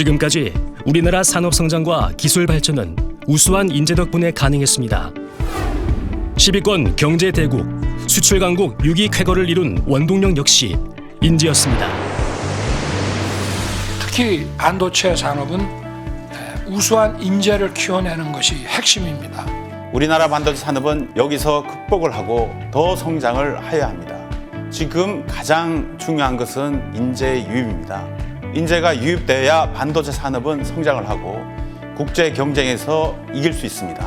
지금까지 우리나라 산업 성장과 기술 발전은 우수한 인재 덕분에 가능했습니다. 10위권 경제 대국, 수출 강국 6위 쾌거를 이룬 원동력 역시 인재였습니다. 특히 반도체 산업은 에, 우수한 인재를 키워내는 것이 핵심입니다. 우리나라 반도체 산업은 여기서 극복을 하고 더 성장을 하여야 합니다. 지금 가장 중요한 것은 인재 유입입니다. 인재가 유입돼야 반도체 산업은 성장을 하고 국제 경쟁에서 이길 수 있습니다.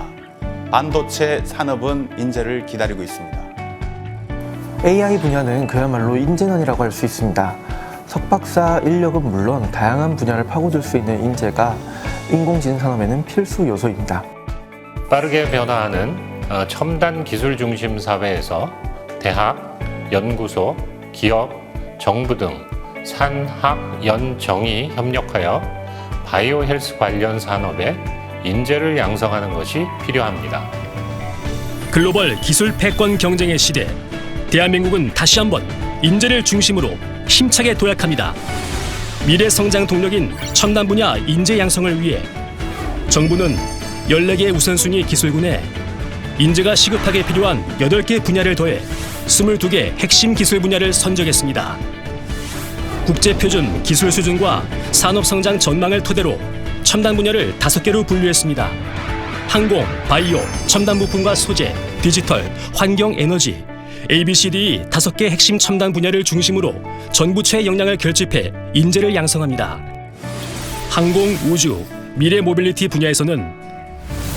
반도체 산업은 인재를 기다리고 있습니다. AI 분야는 그야말로 인재난이라고 할 수 있습니다. 석박사 인력은 물론 다양한 분야를 파고들 수 있는 인재가 인공지능 산업에는 필수 요소입니다. 빠르게 변화하는 어, 첨단 기술 중심 사회에서 대학, 연구소, 기업, 정부 등 산학, 연정이 협력하여 바이오 헬스 관련 산업에 인재를 양성하는 것이 필요합니다. 글로벌 기술 패권 경쟁의 시대, 대한민국은 다시 한번 인재를 중심으로 힘차게 도약합니다. 미래 성장 동력인 첨단 분야 인재 양성을 위해 정부는 14개 우선순위 기술군에 인재가 시급하게 필요한 8개 분야를 더해 22개 핵심 기술 분야를 선정했습니다. 국제 표준 기술 수준과 산업 성장 전망을 토대로 첨단 분야를 5개로 분류했습니다. 항공, 바이오, 첨단 부품과 소재, 디지털, 환경 에너지, ABCD 다섯 개 핵심 첨단 분야를 중심으로 전 부처의 역량을 결집해 인재를 양성합니다. 항공, 우주, 미래 모빌리티 분야에서는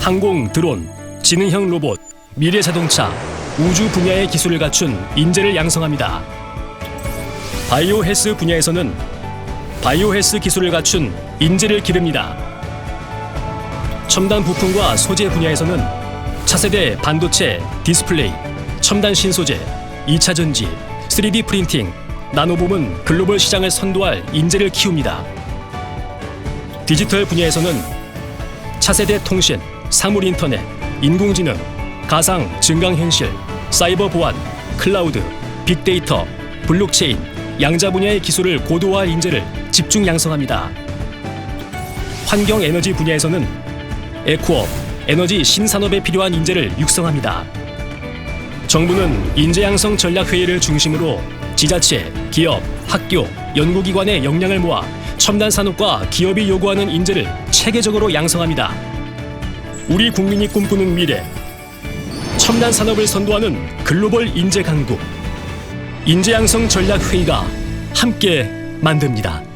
항공, 드론, 지능형 로봇, 미래 자동차, 우주 분야의 기술을 갖춘 인재를 양성합니다. 바이오 헬스 분야에서는 바이오 헬스 기술을 갖춘 인재를 기릅니다. 첨단 부품과 소재 분야에서는 차세대 반도체, 디스플레이, 첨단 신소재, 2차 전지, 3D 프린팅, 나노 부문 글로벌 시장을 선도할 인재를 키웁니다. 디지털 분야에서는 차세대 통신, 사물 인터넷, 인공지능, 가상, 증강현실, 사이버 보안, 클라우드, 빅데이터, 블록체인, 양자 분야의 기술을 고도화할 인재를 집중 양성합니다. 환경 에너지 분야에서는 에코업, 에너지 신산업에 필요한 인재를 육성합니다. 정부는 인재 양성 전략 회의를 중심으로 지자체, 기업, 학교, 연구기관의 역량을 모아 첨단 산업과 기업이 요구하는 인재를 체계적으로 양성합니다. 우리 국민이 꿈꾸는 미래, 첨단 산업을 선도하는 글로벌 인재 강국, 인재 양성 전략 회의가 함께 만듭니다.